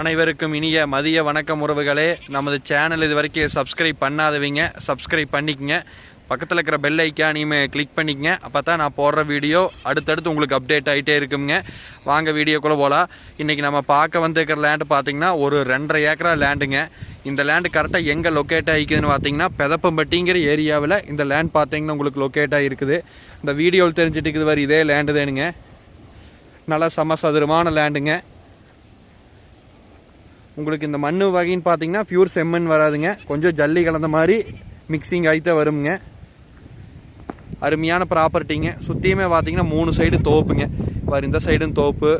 அனைவருக்கும் இனிய மதிய வணக்கம் உறவுகளே. நமது சேனல் இது வரைக்கும் சப்ஸ்கிரைப் பண்ணாதவங்க சப்ஸ்கிரைப் பண்ணிக்கங்க. பக்கத்தில் இருக்கிற பெல் ஐக்கானையுமே கிளிக் பண்ணிக்கங்க. அப்போ தான் நான் போடுற வீடியோ அடுத்தடுத்து உங்களுக்கு அப்டேட் ஆகிட்டே இருக்குங்க. வாங்க வீடியோக்குள்ளே போகலாம் இன்றைக்கி நம்ம பார்க்க வந்துருக்கிற லேண்டு பார்த்திங்கன்னா ஒரு ரெண்டரை ஏக்கரா லேண்டுங்க இந்த லேண்டு கரெக்டாக எங்கே லொக்கேட் ஆகிக்குதுன்னு பார்த்தீங்கன்னா பெதப்பம்பட்டிங்கிற ஏரியாவில் இந்த லேண்ட் பார்த்தீங்கன்னா உங்களுக்கு லொக்கேட் ஆகிருக்குது. இந்த வீடியோவில் தெரிஞ்சுட்டு இருக்குது வர இதே லேண்டு தானுங்க. நல்லா சம சதுரமான லேண்டுங்க உங்களுக்கு இந்த மண் வகைன்னு பார்த்தீங்கன்னா பியூர் செம்மண் வராதுங்க. கொஞ்சம் ஜல்லி கலந்த மாதிரி மிக்சிங் ஆகித்தான் வருங்க. அருமையான ப்ராப்பர்ட்டிங்க சுற்றியுமே பார்த்தீங்கன்னா மூணு சைடு தோப்புங்க. பாரு இந்த சைடும் தோப்பு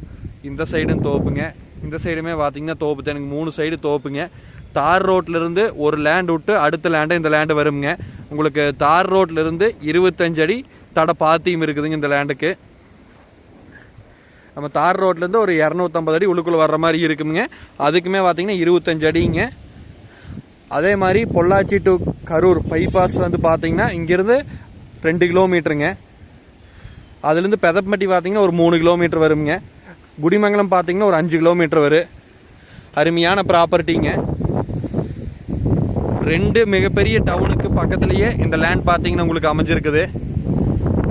இந்த சைடும் தோப்புங்க. இந்த சைடுமே பார்த்தீங்கன்னா தோப்பு தான். எனக்கு மூணு சைடு தோப்புங்க. தார் ரோட்லேருந்து ஒரு லேண்ட் விட்டு அடுத்த லேண்டு இந்த லேண்டு வருங்க உங்களுக்கு தார் ரோட்லேருந்து இருபத்தஞ்சடி தடை பாத்தியும் இருக்குதுங்க இந்த லேண்டுக்கு நம்ம தார் ரோட்லேருந்து ஒரு இரநூத்தம்பது அடி உள்ளுக்குள்ளே வர்ற மாதிரி இருக்குங்க அதுக்குமே பார்த்தீங்கன்னா இருபத்தஞ்சு அடிங்க. அதே மாதிரி பொள்ளாச்சி டு கரூர் பைபாஸ் வந்து பார்த்தீங்கன்னா இங்கேருந்து ரெண்டு கிலோமீட்டருங்க. அதுலேருந்து பெதப்பட்டி பார்த்தீங்கன்னா ஒரு மூணு கிலோமீட்டர் வருங்க குடிமங்கலம் பார்த்தீங்கன்னா ஒரு அஞ்சு கிலோமீட்டர் வரும் அருமையான ப்ராப்பர்ட்டிங்க ரெண்டு மிகப்பெரிய டவுனுக்கு பக்கத்துலேயே இந்த லேண்ட் பார்த்தீங்கன்னா உங்களுக்கு அமைஞ்சிருக்குது.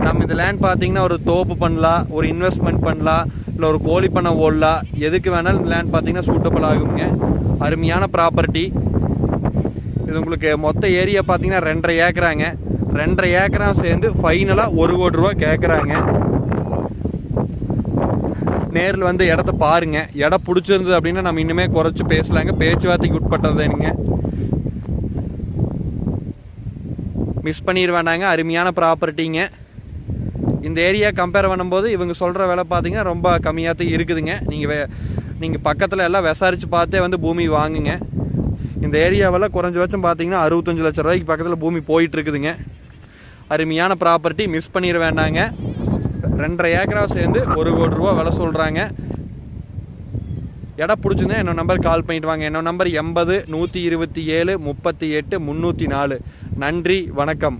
நம்ம இந்த லேண்ட் பார்த்தீங்கன்னா ஒரு தோப்பு பண்ணலாம் ஒரு இன்வெஸ்ட்மெண்ட் பண்ணலாம் இல்லை ஒரு கோழி பண்ணை ஓடலாம் எதுக்கு வேணாலும் லேண்ட் பார்த்தீங்கன்னா சூட்டபிள் ஆகுங்க. அருமையான ப்ராப்பர்ட்டி இது உங்களுக்கு மொத்த ஏரியா பார்த்தீங்கன்னா ரெண்டரை ஏக்கராங்க. ரெண்டரை ஏக்கரா சேர்ந்து ஃபைனலாக ஒரு கோடி ரூபா கேட்குறாங்க நேரில் வந்து இடத்த பாருங்க. இடம் பிடிச்சிருந்தது அப்படின்னா நம்ம இன்னுமே குறைச்சி பேசலாங்க. பேச்சுவார்த்தைக்கு உட்பட்டதுங்க மிஸ் பண்ணிடுவேண்டாங்க அருமையான ப்ராப்பர்ட்டிங்க இந்த ஏரியா கம்பேர் பண்ணும்போது இவங்க சொல்கிற விலை பார்த்தீங்கன்னா ரொம்ப கம்மியாக தான் இருக்குதுங்க. நீங்கள் வே நீங்கள் பக்கத்தில் எல்லாம் விசாரித்து பார்த்தே வந்து பூமி வாங்குங்க. இந்த ஏரியாவெல்லாம் குறைஞ்சபட்சம் பார்த்தீங்கன்னா அறுபத்தஞ்சு லட்ச ரூபாய்க்கு பக்கத்தில் பூமி போயிட்டு இருக்குதுங்க. அருமையான ப்ராப்பர்ட்டி மிஸ் பண்ணிட வேண்டாங்க. ரெண்டரை ஏக்கரா சேர்ந்து ஒரு கோடி ரூபா விலை சொல்கிறாங்க இடம் பிடிச்சிருந்தா என்னோட நம்பர் கால் பண்ணிட்டு வாங்க. என்னோட நம்பர் எண்பது நூற்றி இருபத்தி ஏழு முப்பத்தி எட்டு முந்நூற்றி நாலு. நன்றி வணக்கம்.